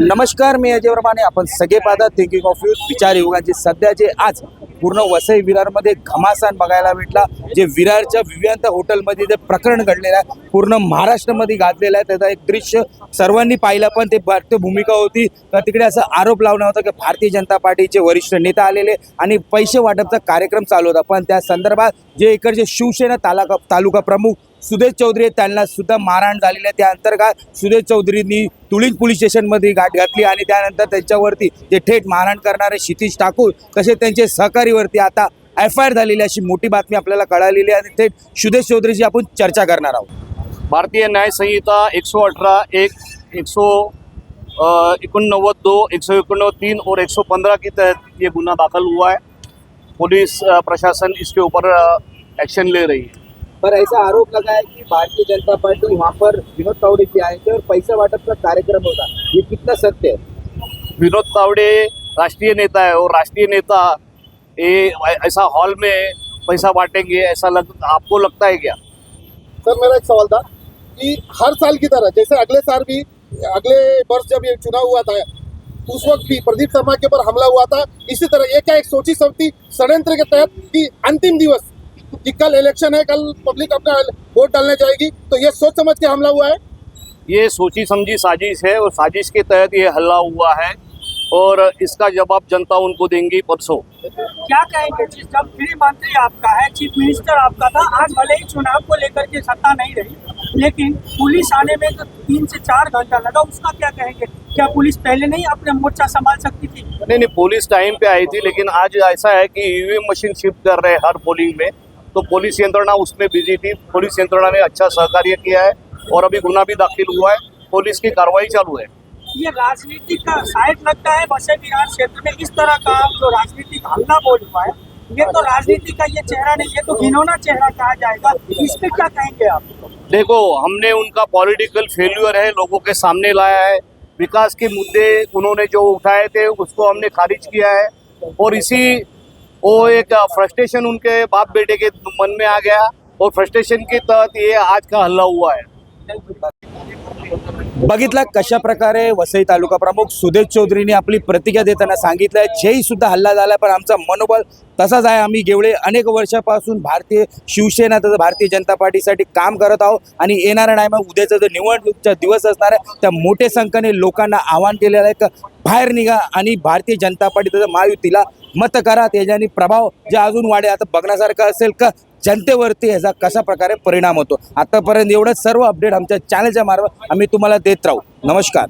नमस्कार मी अजय प्रमाणे आपण सगळे पाहतात थिंकिंग ऑफ यू विचार युगाचे सध्या जे आज पूर्ण वसई विरारमध्ये घमासान बघायला भेटला. जे विरारच्या विवियंत हॉटेलमध्ये जे प्रकरण घडलेलं आहे पूर्ण महाराष्ट्रामध्ये गाजलेलं आहे. त्याचा एक दृश्य सर्वांनी पाहिलं पण ते भारतीय भूमिका होती. तर तिकडे असं आरोप लावणं होता की भारतीय जनता पार्टीचे वरिष्ठ नेता आलेले आणि पैसे वाटपचा कार्यक्रम चालू होता. पण त्या संदर्भात जे इकडचे शिवसेना तालाका तालुका प्रमुख सुदेश चौधरी त्यांना सुद्धा मारहाण झालेली आहे. त्या अंतर्गत सुदेश चौधरींनी तुळीज पोलीस स्टेशनमध्ये गाठ घातली आणि त्यानंतर त्यांच्यावरती जे थेट मारहाण करणारे क्षितिज ठाकूर तसेच त्यांचे सहकारीवरती आता एफ आय आर झालेली अशी मोठी बातमी आपल्याला कळालेली आहे. आणि थेट सुदेश चौधरीची आपण चर्चा करणार आहोत. भारतीय न्यायसंहिता एकशे अठरा एक एक एकोणनव्वद इक्यानवे दो एक सौ इक्यानवे तीन और एक सौ पंद्रह के तहत ये गुना दाखिल हुआ है. पुलिस प्रशासन इसके ऊपर एक्शन ले रही है. पर ऐसा आरोप लगा है कि भारतीय जनता पार्टी वहाँ पर विनोद तावड़े के आए थे और पैसा वाटप का कार्यक्रम होता। ये कितना सत्य है? विनोद तावड़े राष्ट्रीय नेता है और राष्ट्रीय नेता ये ऐसा हॉल में पैसा बांटेंगे ऐसा लग आपको लगता है क्या? सर मेरा एक सवाल था कि हर साल की तरह जैसे अगले साल भी अगले वर्ष जब ये चुनाव हुआ था उस वक्त भी प्रदीप शर्मा के ऊपर हमला हुआ था। इसी तरह ये क्या एक सोची समझी षड्यंत्र के तहत कि अंतिम दिवस कि कल इलेक्शन है कल पब्लिक अपना वोट डालने जाएगी। तो ये सोच समझ के हमला हुआ है? ये सोची समझी साजिश है और साजिश के तहत ये हल्ला हुआ है और इसका जवाब जनता उनको देंगी परसों। क्या कहेंगे जिस जब गृह मंत्री आपका है चीफ मिनिस्टर आपका था आज भले ही चुनाव को लेकर के सत्ता नहीं रही लेकिन पुलिस आने में तो तीन से चार घंटा लगा उसका क्या कहेंगे? क्या पुलिस पहले नहीं अपने मोर्चा संभाल सकती थी? नहीं नहीं पुलिस टाइम पे आई थी लेकिन आज ऐसा है कि ईवीएम मशीन शिफ्ट कर रहे हैं हर पोलिंग में। तो पुलिस यंत्रणा उसमें बिज़ी थी। पुलिस यंत्रणा ने अच्छा सहकार्य किया है और अभी गुना भी दाखिल हुआ है। पुलिस की कार्रवाई चालू है। ये राजनीति का साइड लगता है बसे विराट क्षेत्र में इस तरह का जो राजनीतिक हल्ला बोल हुआ है ये तो राजनीति का ये चेहरा नहीं ये तो घिनौना चेहरा कहा जाएगा। इस पे क्या कहेंगे आप? देखो हमने उनका पॉलिटिकल फेल्यूर है लोगों के सामने लाया है। विकास के मुद्दे उन्होंने जो उठाए थे उसको हमने खारिज किया है। और इसी वो एक फ्रस्ट्रेशन उनके बाप बेटे के मन में आ गया और फ्रस्ट्रेशन के तहत ये आज का हल्ला हुआ है। बघितला कशा प्रकारे वसई तालुका प्रमुख सुदेश चौधरीने आपली प्रतिज्ञा देताना सांगितलंय. जेही सुद्धा हल्ला झाला पण आमचा मनोबल तसाच आहे. आम्ही गेवळे अनेक वर्षापासून भारतीय शिवसेना तसं भारतीय जनता पार्टीसाठी काम करत आहोत आणि येणारं नाही. मग उद्याचा जो निवडणूकचा दिवस असणार आहे त्या मोठ्या संख्येने लोकांना आवाहन केलेलं आहे का? बाहेर निघा आणि भारतीय जनता पार्टी तसं महायुतीला मत करा. त्याच्याने प्रभाव जे अजून वाढे आता बघण्यासारखं असेल का? जनतेवरती ह्याचा कशा प्रकारे परिणाम होतो? आतापर्यंत एवढं सर्व अपडेट आमच्या चॅनलच्या मार्फत आम्ही तुम्हाला देत राहू. नमस्कार.